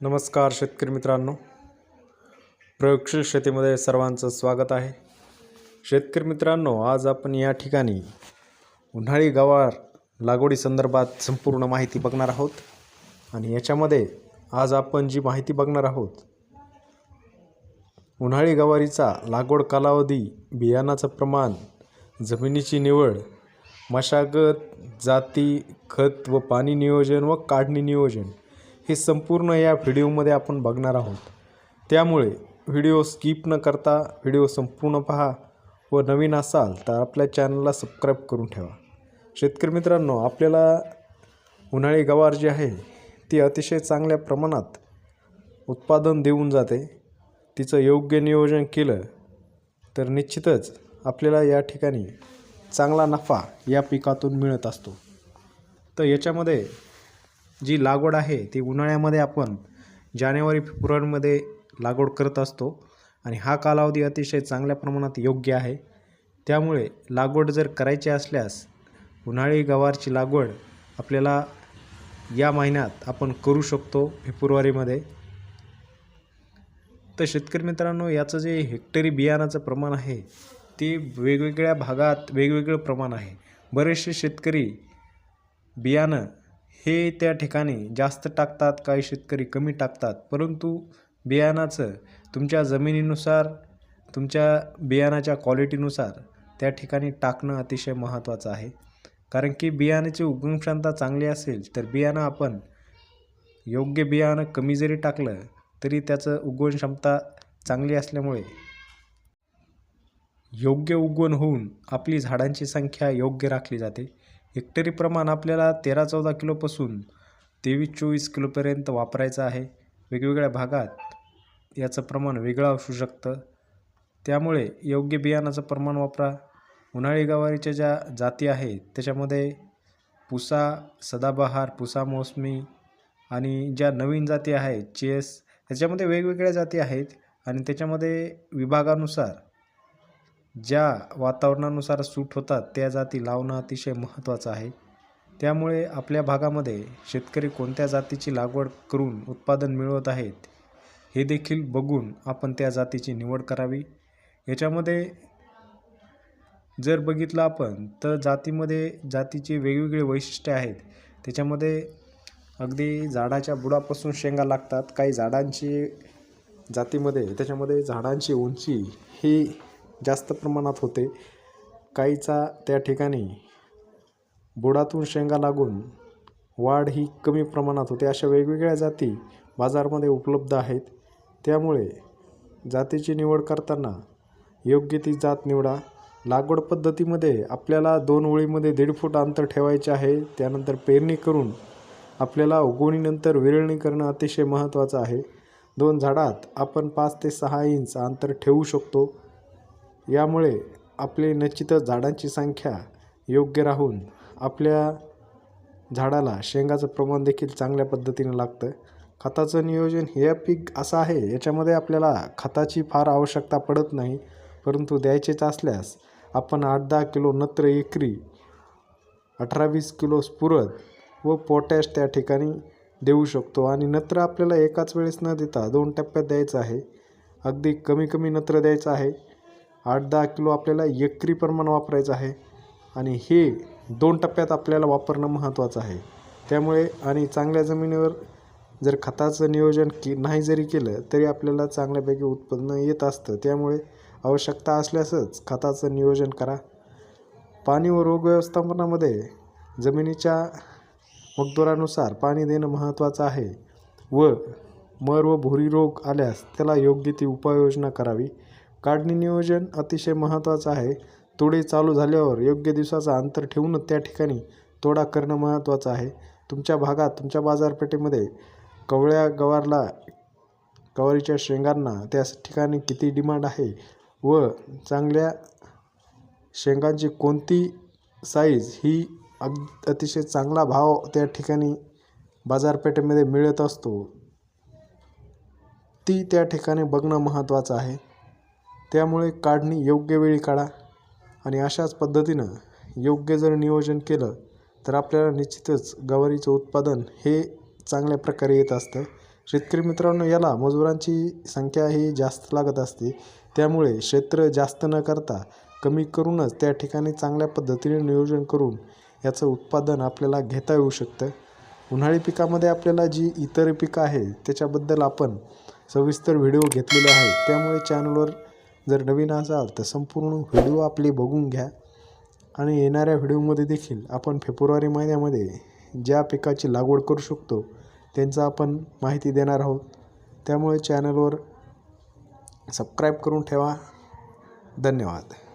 नमस्कार शेतकरी मित्रांनो. प्रयोगशील शेतीमध्ये सर्वांचं स्वागत आहे. शेतकरी मित्रांनो आज आपण या ठिकाणी उन्हाळी गवार लागवडी संदर्भात संपूर्ण माहिती बघणार आहोत. आणि याच्यामध्ये आज आपण जी माहिती बघणार आहोत उन्हाळी गवारीचा लागवड कालावधी बियाणाचं प्रमाण जमिनीची निवड मशागत जाती खत व पाणी नियोजन व काढणी नियोजन हे संपूर्ण या व्हिडिओमध्ये आपण बघणार आहोत. त्यामुळे व्हिडिओ स्किप न करता व्हिडिओ संपूर्ण पहा व नवीन असाल तर आपल्या चॅनलला सबस्क्राईब करून ठेवा. शेतकरी मित्रांनो आपल्याला उन्हाळी गवार जी आहे ती अतिशय चांगल्या प्रमाणात उत्पादन देऊन जाते. तिचं योग्य नियोजन केलं तर निश्चितच आपल्याला या ठिकाणी चांगला नफा या पिकातून मिळत असतो. तर याच्यामध्ये जी लागवड आहे ती उन्हाळ्यामध्ये आपण जानेवारी फेब्रुवारीमध्ये लागवड करत असतो आणि हा कालावधी अतिशय चांगल्या प्रमाणात योग्य आहे. त्यामुळे लागवड जर करायची असल्यास उन्हाळी गवारची लागवड आपल्याला या महिन्यात आपण करू शकतो फेब्रुवारीमध्ये. तर शेतकरी मित्रांनो याचं जे हेक्टरी बियाणाचं प्रमाण आहे ते वेगवेगळ्या भागात वेगवेगळं प्रमाण आहे. बरेचसे शेतकरी बियाणं हे त्या ठिकाणी जास्त टाकतात काही शेतकरी कमी टाकतात. परंतु बियाणाचं तुमच्या जमिनीनुसार तुमच्या बियाणाच्या क्वालिटीनुसार त्या ठिकाणी टाकणं अतिशय महत्त्वाचं आहे. कारण की बियाण्याची उगमक्षमता चांगली असेल तर बियाणं आपण योग्य बियाणं कमी जरी टाकलं तरी त्याचं उगवण क्षमता चांगली असल्यामुळे योग्य उगवण होऊन आपली झाडांची संख्या योग्य राखली जाते. हेक्टरी प्रमाण आपल्याला तेरा चौदा किलोपासून तेवीस चोवीस किलोपर्यंत वापरायचं आहे. वेगवेगळ्या भागात याचं प्रमाण वेगळं असू शकतं. त्यामुळे योग्य बियाणाचं प्रमाण वापरा. उन्हाळी गवारीच्या ज्या जाती आहेत त्याच्यामध्ये पुसा सदाबहार पुसा मोसमी आणि ज्या नवीन जाती आहेत चेस ह्याच्यामध्ये वेगवेगळ्या जाती आहेत आणि त्याच्यामध्ये विभागानुसार ज्या वातावरणानुसार सूट होतात त्या जाती लावणं अतिशय महत्त्वाचं आहे. त्यामुळे आपल्या भागामध्ये शेतकरी कोणत्या जातीची लागवड करून उत्पादन मिळवत आहेत हे देखील बघून आपण त्या जातीची निवड करावी. याच्यामध्ये जर बघितलं आपण तर जातीमध्ये जातीची वेगवेगळे वैशिष्ट्ये आहेत. त्याच्यामध्ये अगदी झाडाच्या बुडापासून शेंगा लागतात. काही झाडांची जातीमध्ये त्याच्यामध्ये झाडांची उंची ही जास्त प्रमाणात होते. काहीचा त्या ठिकाणी बुडातून शेंगा लागून वाढ ही कमी प्रमाणात होते. अशा वेगवेगळ्या जाती बाजारामध्ये उपलब्ध आहेत. त्यामुळे जातीची निवड करताना योग्य ती जात निवडा. लागवड पद्धतीमध्ये आपल्याला दोन ओळीमध्ये दीड फूट अंतर ठेवायचे आहे. त्यानंतर पेरणी करून आपल्याला उगवणीनंतर विरळणी करणं अतिशय महत्त्वाचं आहे. दोन झाडात आपण पाच ते सहा इंच अंतर ठेवू शकतो. यामुळे आपले निश्चितच झाडांची संख्या योग्य राहून आपल्या झाडाला शेंगाचं प्रमाण देखील चांगल्या पद्धतीनं लागतं. खताचं नियोजन हे पीक असं आहे याच्यामध्ये आपल्याला खताची फार आवश्यकता पडत नाही परंतु द्यायचेच असल्यास आपण आठ दहा किलो नत्र एकरी अठरा वीस किलो स्फुरद व पोटॅश त्या ठिकाणी देऊ शकतो. आणि नत्र आपल्याला एकाच वेळेस न देता दोन टप्प्यात द्यायचं आहे. अगदी कमी कमी नत्र द्यायचं आहे. आठ दहा किलो आपल्याला एकरी प्रमाण वापरायचं आहे. आणि हे दोन टप्प्यात आपल्याला वापरणं महत्त्वाचं आहे. त्यामुळे आणि चांगल्या जमिनीवर जर खताचं नियोजन की नाही जरी केलं तरी आपल्याला चांगल्यापैकी उत्पन्न येत असतं. त्यामुळे आवश्यकता असल्यासच खताचं नियोजन करा. पाणी व रोग व्यवस्थापनामध्ये जमिनीच्या मगदुरानुसार पाणी देणं महत्त्वाचं आहे. व मर व भुरी रोग आल्यास त्याला योग्य ती उपाययोजना करावी. काढणी नियोजन अतिशय महत्त्वाचं आहे. तोडे चालू झाल्यावर योग्य दिवसाचा अंतर ठेवूनच त्या ठिकाणी तोडा करणं महत्त्वाचं आहे. तुमच्या भागात तुमच्या बाजारपेठेमध्ये कवळ्या गवारला गवारीच्या शेंगांना त्या ठिकाणी किती डिमांड आहे व चांगल्या शेंगांची कोणती साईज ही अग अतिशय चांगला भाव त्या ठिकाणी बाजारपेठेमध्ये मिळत असतो ती त्या ठिकाणी बघणं महत्त्वाचं आहे. त्यामुळे काढणी योग्य वेळी काढा आणि अशाच पद्धतीनं योग्य जर नियोजन केलं तर आपल्याला निश्चितच गवारीचं उत्पादन हे चांगल्या प्रकारे येत असतं. शेतकरी मित्रांनो याला मजुरांची संख्या ही जास्त लागत असते. त्यामुळे क्षेत्र जास्त न करता कमी करूनच त्या ठिकाणी चांगल्या पद्धतीने नियोजन करून याचं उत्पादन आपल्याला घेता येऊ शकतं. उन्हाळी पिकामध्ये आपल्याला जी इतर पिकं आहे त्याच्याबद्दल आपण सविस्तर व्हिडिओ घेतलेले आहे त्यामुळे चॅनलवर जर नवीन असाल तर संपूर्ण व्हिडिओ आपली बघून घ्या. आणि येणाऱ्या व्हिडिओमध्ये देखील आपण फेब्रुवारी महिन्यामध्ये ज्या पिकाची लागवड करू शकतो त्यांचा आपण माहिती देणार आहोत. त्यामुळे चॅनलवर सबस्क्राईब करून ठेवा. धन्यवाद.